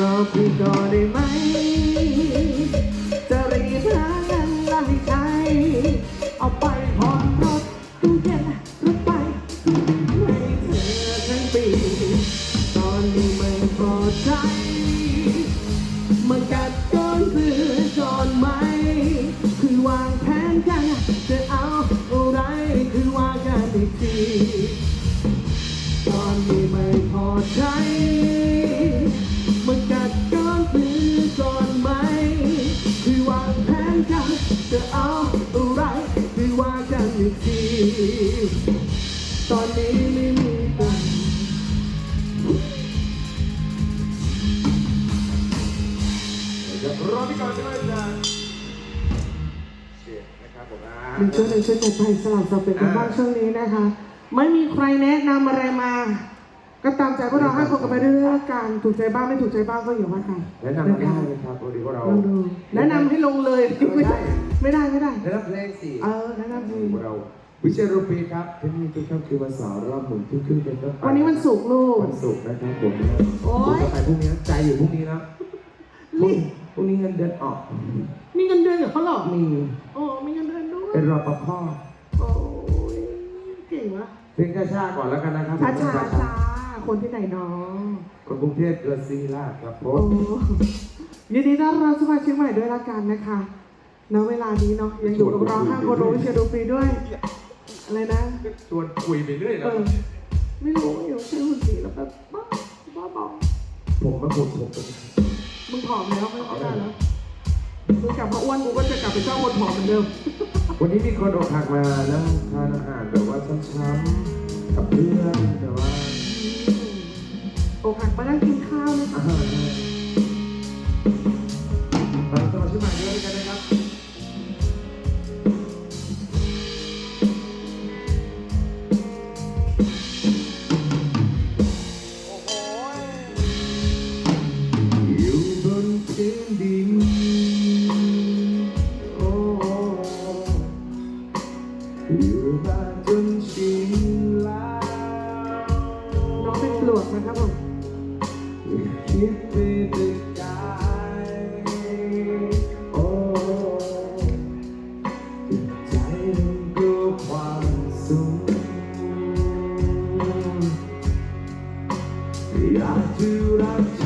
รอพี่ก่อนได้ไหม รอพี่ก่อนด้วยนะเสียงนะครับผมอ่าหนึ่งช่วยหนึ่งช่วยจัดไปสลับสับเป็นกันบ้างช่วงนี้นะคะ ไม่มีใครแนะนำอะไรมา ก็ตามใจพวกเราให้คนกันไปเรื่อยๆละกันถูกใจบ้างไม่ถูกใจบ้างก็อย่าว่ากันแนะนำกันได้เลยครับวันนี้พวกเราลองดูแนะนำให้ลงเลย ไม่ได้ไม่ได้ไม่ได้ แนะนำเพลงสี่เออแนะนำดีพวกเราวิเชียรรูปีครับที่นี่ทุกค่ำคือวันเสาร์รอบหมุนทุกคืนเป็นต้นไปวันนี้วันศุกร์ลูกวันศุกร์นะครับผมโอ๊ย ผมจะไปพรุ่งนี้นะใจอยู่พรุ่งนี้นะพรุ่ง พรุ่งนี้เงินเดือนออก มีเงินเดือนกับเขาเหรอมีโอ้มีเงินเดือนด้วยเป็นรอปภโอ้ยเก่งวะเพลงช้าๆก่อนแล้วกันนะครับช้าช้าช้าคนที่ไหนเนาะคนกรุงเทพเกิดซีลาดครับผโอ้มยินดีต้อนรับสมาชิกใหม่ด้วยละกันนะคะณเวลานี้เนาะยังอยู่กับเราห้าคนโรวิเชียร์ดูฟรีด้วย อะไรนะ ชวนคุยไปเรื่อยเอแล้วอ ไม่รู้อยู่ใช้หุ่นสีแล้วแบบบ้าบ้าบอผมมาพูดผมเป็นมึง ผอมแล้วไม่ได้แล้วมึงกลับมาอ้วนกูก็จะกลับไปเจ้าคนผอมเหมือนเดิม วันนี้มีคนอกหักมานั่งทานอาหารแบบว่าช้ำๆกับเพื่อนแต่ว่าอกหักมานั่งกินข้าวนะคะอาหารเรา อ้ใจมันกลัวความสูงอยากจะรักเธอ